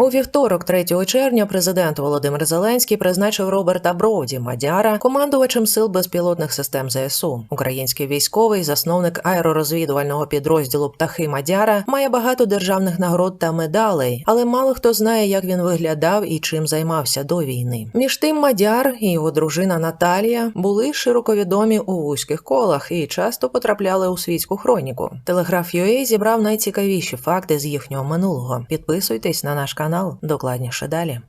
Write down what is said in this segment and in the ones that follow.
У вівторок, 3 червня, президент Володимир Зеленський призначив Роберта Броуді Мадяра командувачем сил безпілотних систем ЗСУ. Український військовий, засновник аеророзвідувального підрозділу Птахи Мадяра, має багато державних нагород та медалей, але мало хто знає, як він виглядав і чим займався до війни. Між тим, Мадяр і його дружина Наталія були широко відомі у вузьких колах і часто потрапляли у світську хроніку. Телеграф UA зібрав найцікавіші факти з їхнього минулого. Підписуйтесь на наш канал докладніше далі.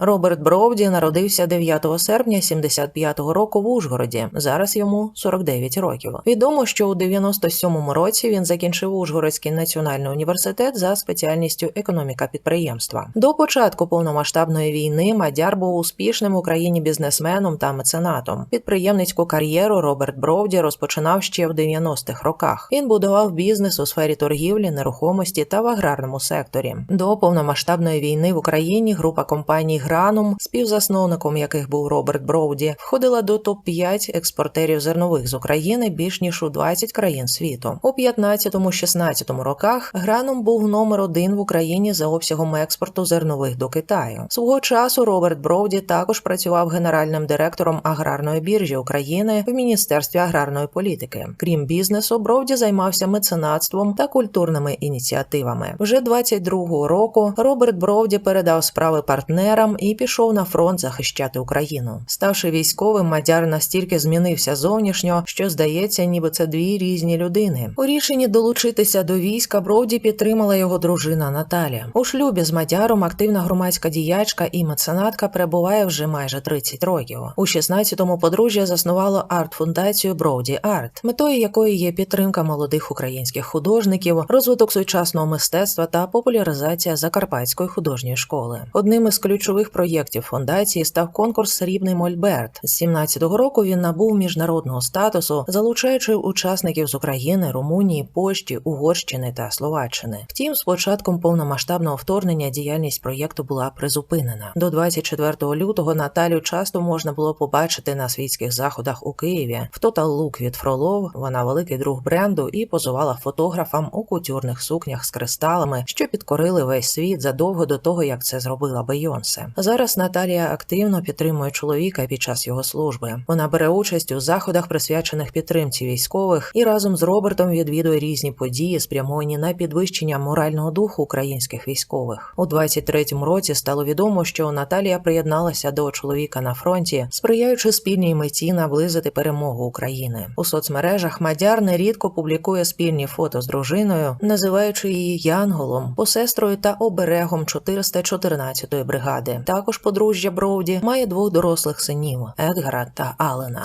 Роберт Бровді народився 9 серпня 75-го року в Ужгороді. Зараз йому 49 років. Відомо, що у 97-му році він закінчив Ужгородський національний університет за спеціальністю економіка підприємства. До початку повномасштабної війни Мадяр був успішним в Україні бізнесменом та меценатом. Підприємницьку кар'єру Роберт Бровді розпочинав ще в 90-х роках. Він будував бізнес у сфері торгівлі, нерухомості та в аграрному секторі. До повномасштабної війни в Україні група компаній Гранум, співзасновником яких був Роберт Броуді, входила до топ 5 експортерів зернових з України більш ніж у 20 країн світу. У 15-16 роках Гранум був номер один в Україні за обсягом експорту зернових до Китаю. Свого часу Роберт Броуді також працював генеральним директором аграрної біржі України в Міністерстві аграрної політики. Крім бізнесу, Броуді займався меценатством та культурними ініціативами. Вже 22-го року Роберт Броуді передав справи партнерам і пішов на фронт захищати Україну. Ставши військовим, Мадяр настільки змінився зовнішньо, що здається, ніби це дві різні людини. У рішенні долучитися до війська Броуді підтримала його дружина Наталя. У шлюбі з Мадяром активна громадська діячка і меценатка перебуває вже майже 30 років. У 16-му подружжя заснувало арт-фундацію Броуді Арт, метою якої є підтримка молодих українських художників, розвиток сучасного мистецтва та популяризація закарпатської художньої школи. Одним із ключових проєктів фундації став конкурс Срібний Мольберт. З 17-го року він набув міжнародного статусу, залучаючи учасників з України, Румунії, Польщі, Угорщини та Словаччини. Втім, з початком повномасштабного вторгнення діяльність проєкту була призупинена. До 24 лютого Наталю часто можна було побачити на світських заходах у Києві. В Total Look від Фролов вона великий друг бренду і позувала фотографам у кутюрних сукнях з кристалами, що підкорили весь світ задовго до того, як це зробила Бейонсе. Зараз Наталія активно підтримує чоловіка під час його служби. Вона бере участь у заходах, присвячених підтримці військових, і разом з Робертом відвідує різні події, спрямовані на підвищення морального духу українських військових. У 23-му році стало відомо, що Наталія приєдналася до чоловіка на фронті, сприяючи спільній меті наблизити перемогу України. У соцмережах Мадяр нерідко публікує спільні фото з дружиною, називаючи її Янголом, посестрою та оберегом 414-ї бригади. Також подружжя Броуді має двох дорослих синів Едгара та Алена.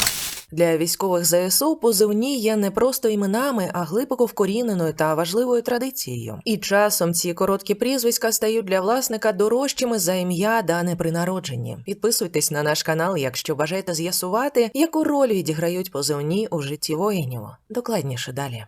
Для військових ЗСУ позивні є не просто іменами, а глибоко вкоріненою та важливою традицією. І часом ці короткі прізвиська стають для власника дорожчими за ім'я, дане при народженні. Підписуйтесь на наш канал, якщо бажаєте з'ясувати, яку роль відіграють позивні у житті воїнів. Докладніше далі.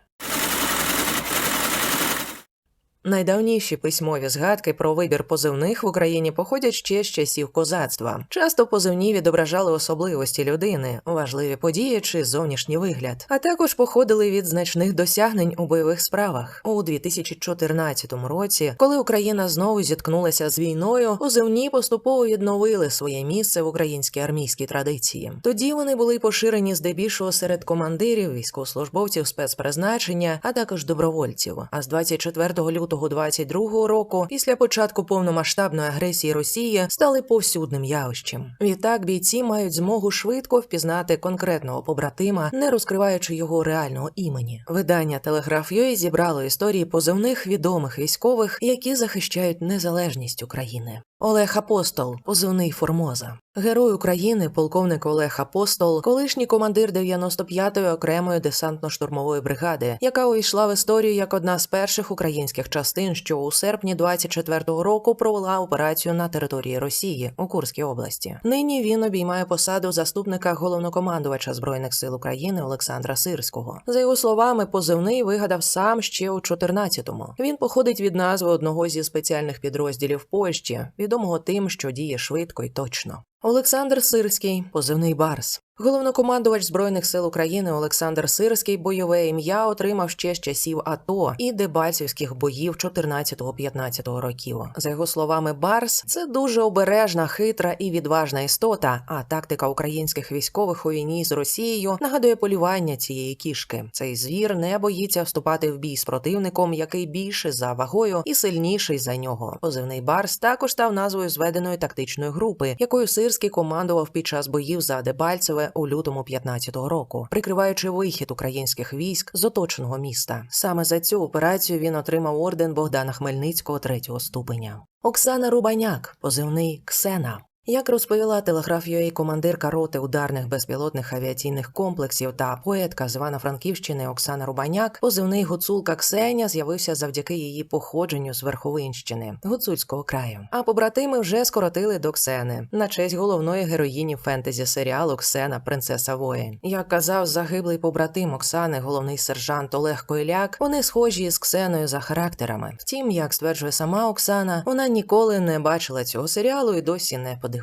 Найдавніші письмові згадки про вибір позивних в Україні походять ще з часів козацтва. Часто позивні відображали особливості людини, важливі події чи зовнішній вигляд, а також походили від значних досягнень у бойових справах. У 2014 році, коли Україна знову зіткнулася з війною, позивні поступово відновили своє місце в українській армійській традиції. Тоді вони були поширені здебільшого серед командирів, військовослужбовців спецпризначення, а також добровольців. А з 24 лютого 2022 року, після початку повномасштабної агресії Росії, стали повсюдним явищем. Відтак бійці мають змогу швидко впізнати конкретного побратима, не розкриваючи його реального імені. Видання Телеграф.ua зібрало історії позивних відомих військових, які захищають незалежність України. Олег Апостол, позивний Формоза. Герой України, полковник Олег Апостол, колишній командир 95-ї окремої десантно-штурмової бригади, яка увійшла в історію як одна з перших українських частин, що у серпні 24-го року провела операцію на території Росії у Курській області. Нині він обіймає посаду заступника головнокомандувача збройних сил України Олександра Сирського. За його словами, позивний вигадав сам ще у 14-му. Він походить від назви одного зі спеціальних підрозділів Польщі, відомого тим, що діє швидко і точно. Олександр Сирський, позивний Барс. Головнокомандувач збройних сил України Олександр Сирський бойове ім'я отримав ще з часів АТО і дебальцівських боїв 14-15 років. За його словами, Барс це дуже обережна, хитра і відважна істота. А тактика українських військових у війні з Росією нагадує полювання цієї кішки. Цей звір не боїться вступати в бій з противником, який більше за вагою і сильніший за нього. Позивний Барс також став назвою зведеної тактичної групи, якою Сирський командував під час боїв за Дебальцеве у лютому 15-го року, прикриваючи вихід українських військ з оточеного міста. Саме за цю операцію він отримав орден Богдана Хмельницького третього ступеня. Оксана Рубаняк, позивний Ксена. Як розповіла телеграф UA командирка роти ударних безпілотних авіаційних комплексів та поетка з Івано-Франківщини Оксана Рубаняк, позивний гуцулка Ксеня з'явився завдяки її походженню з Верховинщини гуцульського краю. А побратими вже скоротили до Ксени на честь головної героїні фентезі серіалу Ксена Принцеса воїн. Як казав загиблий побратим Оксани, головний сержант Олег Койляк, вони схожі з Ксеною за характерами. Втім, як стверджує сама Оксана, вона ніколи не бачила цього серіалу і досі не подивилася.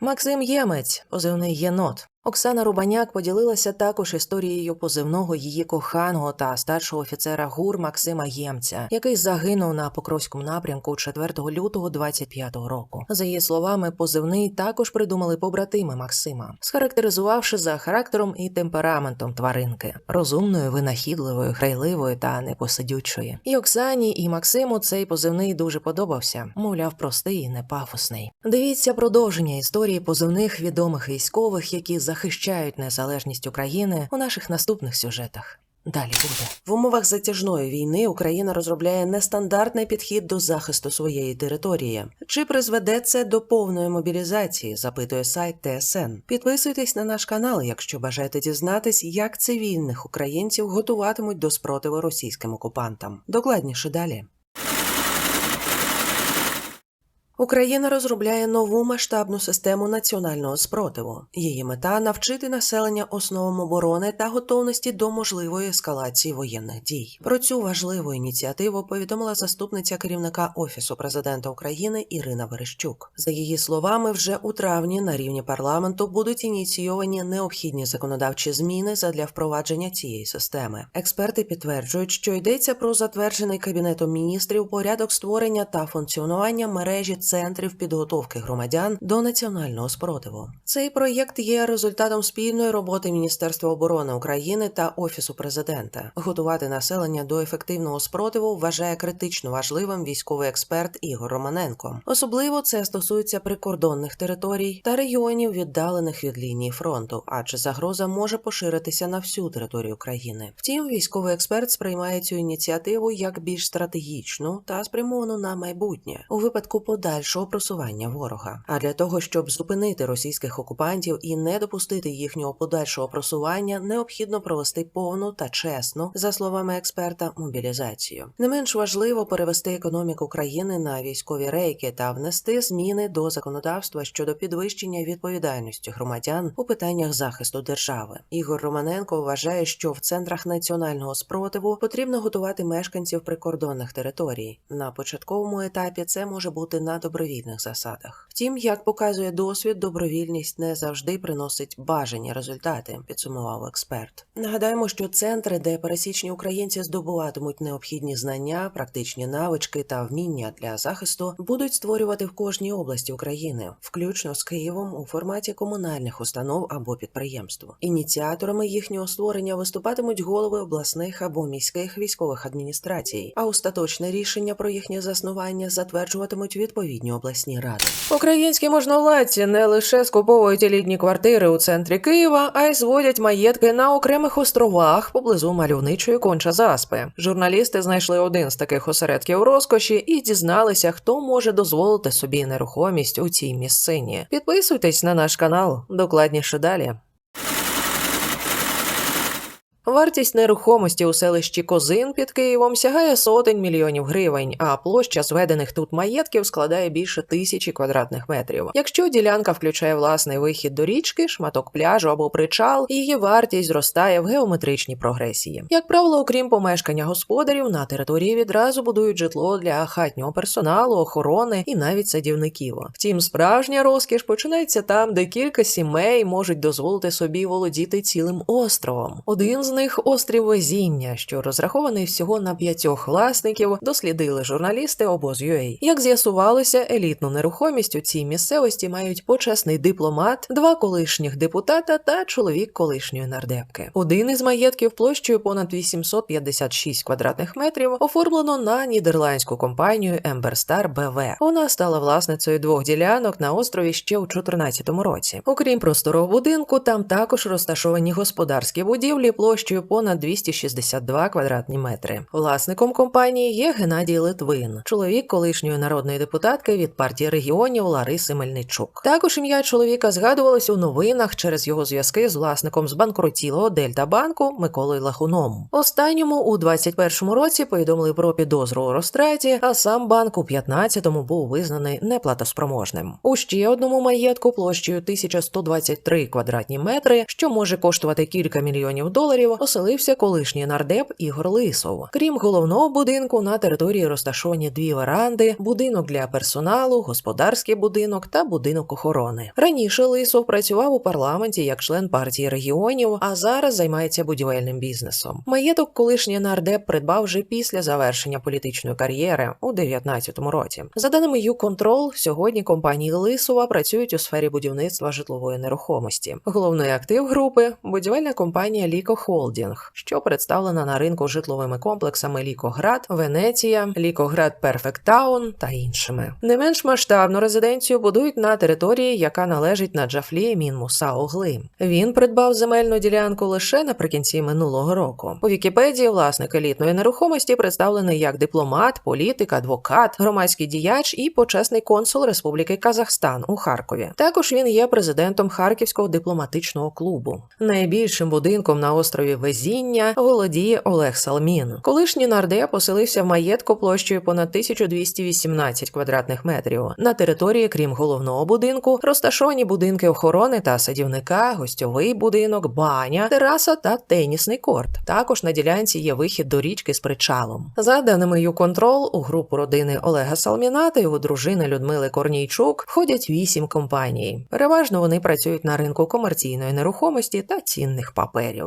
Максим Ємець, позивний єнот. Оксана Рубаняк поділилася також історією позивного її коханого та старшого офіцера ГУР Максима Ємця, який загинув на Покровському напрямку 4 лютого 25-го року. За її словами, позивний також придумали побратими Максима, схарактеризувавши за характером і темпераментом тваринки розумною, винахідливою, грайливою та непосидючою. І Оксані, і Максиму цей позивний дуже подобався, мовляв, простий і непафосний. Дивіться продовження історії позивних відомих військових, які захищають незалежність України у наших наступних сюжетах. Далі буде в умовах затяжної війни. Україна розробляє нестандартний підхід до захисту своєї території. Чи призведе це до повної мобілізації? Запитує сайт ТСН. Підписуйтесь на наш канал, якщо бажаєте дізнатись, як цивільних українців готуватимуть до спротиву російським окупантам. Докладніше далі. Україна розробляє нову масштабну систему національного спротиву. Її мета навчити населення основам оборони та готовності до можливої ескалації воєнних дій. Про цю важливу ініціативу повідомила заступниця керівника офісу президента України Ірина Верещук. За її словами, вже у травні на рівні парламенту будуть ініційовані необхідні законодавчі зміни задля впровадження цієї системи. Експерти підтверджують, що йдеться про затверджений кабінетом міністрів порядок створення та функціонування мережі центрів підготовки громадян до національного спротиву. Цей проєкт є результатом спільної роботи Міністерства оборони України та Офісу президента. Готувати населення до ефективного спротиву вважає критично важливим військовий експерт Ігор Романенко. Особливо це стосується прикордонних територій та регіонів, віддалених від лінії фронту, адже загроза може поширитися на всю територію країни. Втім, військовий експерт сприймає цю ініціативу як більш стратегічну та спрямовану на майбутнє у випадку подальшого просування ворога. А для того, щоб зупинити російських окупантів і не допустити їхнього подальшого просування, необхідно провести повну та чесну, за словами експерта, мобілізацію. Не менш важливо перевести економіку країни на військові рейки та внести зміни до законодавства щодо підвищення відповідальності громадян у питаннях захисту держави. Ігор Романенко вважає, що в центрах національного спротиву потрібно готувати мешканців прикордонних територій. На початковому етапі це може бути на добровільних засадах. Втім, як показує досвід, добровільність не завжди приносить бажані результати, підсумував експерт. Нагадаємо, що центри, де пересічні українці здобуватимуть необхідні знання, практичні навички та вміння для захисту, будуть створювати в кожній області України, включно з Києвом у форматі комунальних установ або підприємств. Ініціаторами їхнього створення виступатимуть голови обласних або міських військових адміністрацій, а остаточне рішення про їхнє заснування затверджуватимуть відповідні обласні ради. Українські можновладці не лише скуповують елітні квартири у центрі Києва, а й зводять маєтки на окремих островах поблизу мальовничої конча заспи. Журналісти знайшли один з таких осередків розкоші і дізналися, хто може дозволити собі нерухомість у цій місцині. Підписуйтесь на наш канал, докладніше далі. Вартість нерухомості у селищі Козин під Києвом сягає сотень мільйонів гривень, а площа зведених тут маєтків складає більше тисячі квадратних метрів. Якщо ділянка включає власний вихід до річки, шматок пляжу або причал, її вартість зростає в геометричній прогресії. Як правило, окрім помешкання господарів, на території відразу будують житло для хатнього персоналу, охорони і навіть садівників. Втім, справжня розкіш починається там, де кілька сімей можуть дозволити собі володіти цілим островом. Один з них острів Везіння, що розрахований всього на п'ятьох власників, дослідили журналісти обоз.ua. Як з'ясувалося, елітну нерухомість у цій місцевості мають почесний дипломат, два колишніх депутата та чоловік колишньої нардепки. Один із маєтків площею понад 856 квадратних метрів оформлено на нідерландську компанію Емберстар БВ. Вона стала власницею двох ділянок на острові ще у 2014 році. Окрім просторого будинку, там також розташовані господарські будівлі площею понад 262 квадратні метри. Власником компанії є Геннадій Литвин, чоловік колишньої народної депутатки від партії регіонів Лариси Мельничук. Також ім'я чоловіка згадувалось у новинах через його зв'язки з власником збанкрутілого Дельта банку Миколою Лахуном. Останньому у 21-му році повідомили про підозру у розтраті, а сам банк у 15-му був визнаний неплатоспроможним. У ще одному маєтку площею 1123 квадратні метри, що може коштувати кілька мільйонів доларів, оселився колишній нардеп Ігор Лисов. Крім головного будинку, на території розташовані дві веранди, будинок для персоналу, господарський будинок та будинок охорони. Раніше Лисов працював у парламенті як член партії регіонів, а зараз займається будівельним бізнесом. Маєток колишній нардеп придбав вже після завершення політичної кар'єри у 2019 році. За даними YouControl, сьогодні компанії Лисова працюють у сфері будівництва житлової нерухомості. Головний актив групи будівельна компанія Ліко Холдінг, що представлена на ринку житловими комплексами Лікоград, Венеція, Лікоград Перфект Таун та іншими. Не менш масштабну резиденцію будують на території, яка належить на Джафлі Мінмуса Огли. Він придбав земельну ділянку лише наприкінці минулого року. У Вікіпедії власник елітної нерухомості представлений як дипломат, політик, адвокат, громадський діяч і почесний консул Республіки Казахстан у Харкові. Також він є президентом Харківського дипломатичного клубу. Найбільшим будинком на острові Везіння володіє Олег Салмін. Колишній нардеп поселився в маєтку площею понад 1218 квадратних метрів. На території, крім головного будинку, розташовані будинки охорони та садівника, гостьовий будинок, баня, тераса та тенісний корт. Також на ділянці є вихід до річки з причалом. За даними YouControl, у групу родини Олега Салміна та його дружини Людмили Корнійчук входять вісім компаній. Переважно вони працюють на ринку комерційної нерухомості та цінних паперів.